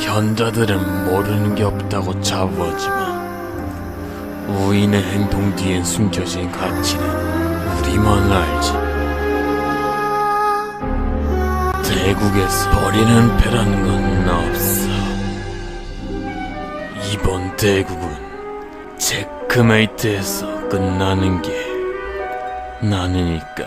현자들은 모르는 게 없다고 자부하지만 우인의 행동 뒤엔 숨겨진 가치는 우리만 알지. 대국에서 버리는 패라는 건 없어. 이번 대국은 체크메이트에서 끝나는 게 나누니까.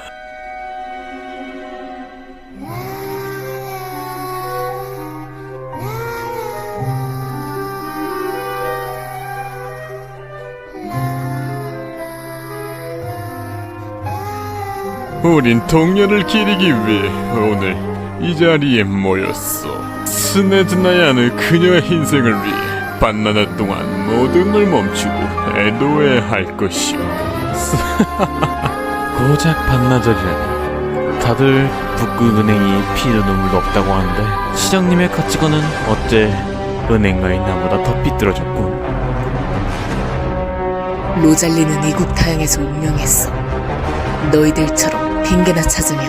우린 동료를 기리기 위해 오늘 이 자리에 모였어. 스네드나야는 그녀의 인생을 위해 반나절 동안 모든 걸 멈추고 애도해할 것이오. 고작 반나절이라니. 다들 북극은행이 피도 눈물도 없다고 하는데 시장님의 가치관은 어째 은행가인 나보다 더 삐뚤어졌군. 로잘리는 이국 타양에서 운명했어. 너희들처럼 핑계나 찾으며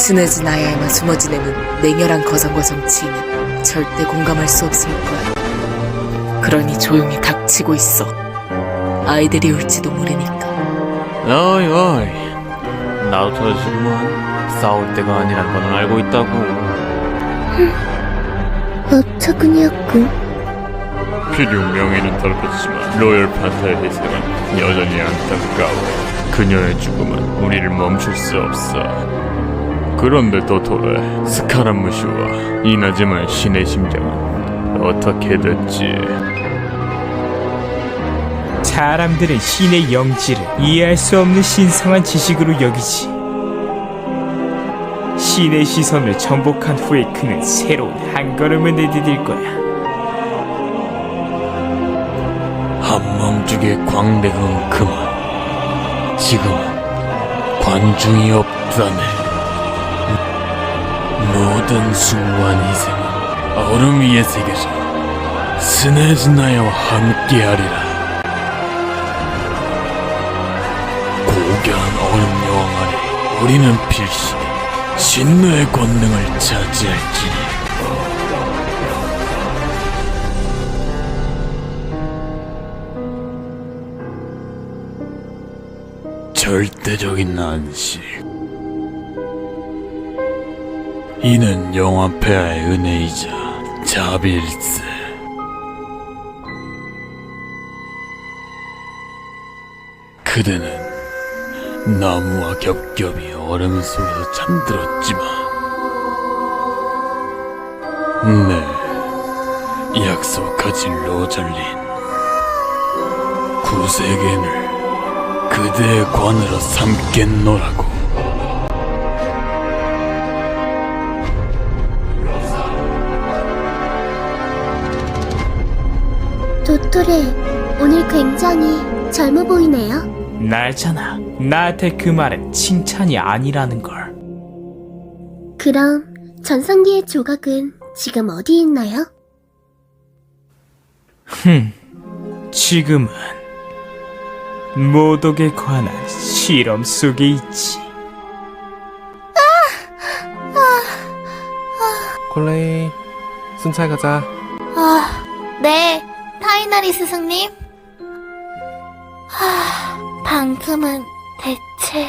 스네즈 나야에만 숨어 지내는 냉혈한 거성과 정치인은 절대 공감할 수 없을 거야. 그러니 조용히 닥치고 있어. 아이들이 올지도 모르니까. 어이 어이 나도 터지구만 싸울 때가 아니란 건 알고 있다고 어처구니였군. 필요 명예는 더럽혔지만 로열 판타의 희생은 여전히 안타까워 그녀의 죽음은 우리를 멈출 수 없어 그런데 도토레 스카라무시와 이나즈마의 신의 심장은 어떻게 됐지 사람들은 신의 영지를 이해할 수 없는 신성한 지식으로 여기지. 신의 시선을 정복한 후에 그는 새로운 한 걸음을 내디딜 거야. 한멈중의 광대은 그만 지금은 관중이 없다네 모든 숭고한 희생은 얼음 위의 세계에서 스네즈나야와 함께하리라 고귀한 얼음 여왕 아래 우리는 필시 신노의 권능을 차지할지니 절대적인 안식. 이는 영화폐하의 은혜이자 자비일세. 그대는 나무와 겹겹이 얼음 속에서 잠들었지만, 네, 약속하지 로잘린. 구세계를 그대의 관으로 삼겠노라고 도토레, 오늘 굉장히 젊어 보이네요. 날잖아. 나한테 그 말은 칭찬이 아니라는 걸. 그럼 전성기의 조각은 지금 어디 있나요? 흠. 지금은 모독에 관한 실험 속에 있지. 콜레이 순찰 가자 아, 네, 타이나리 스승님. 하, 방금은 대체...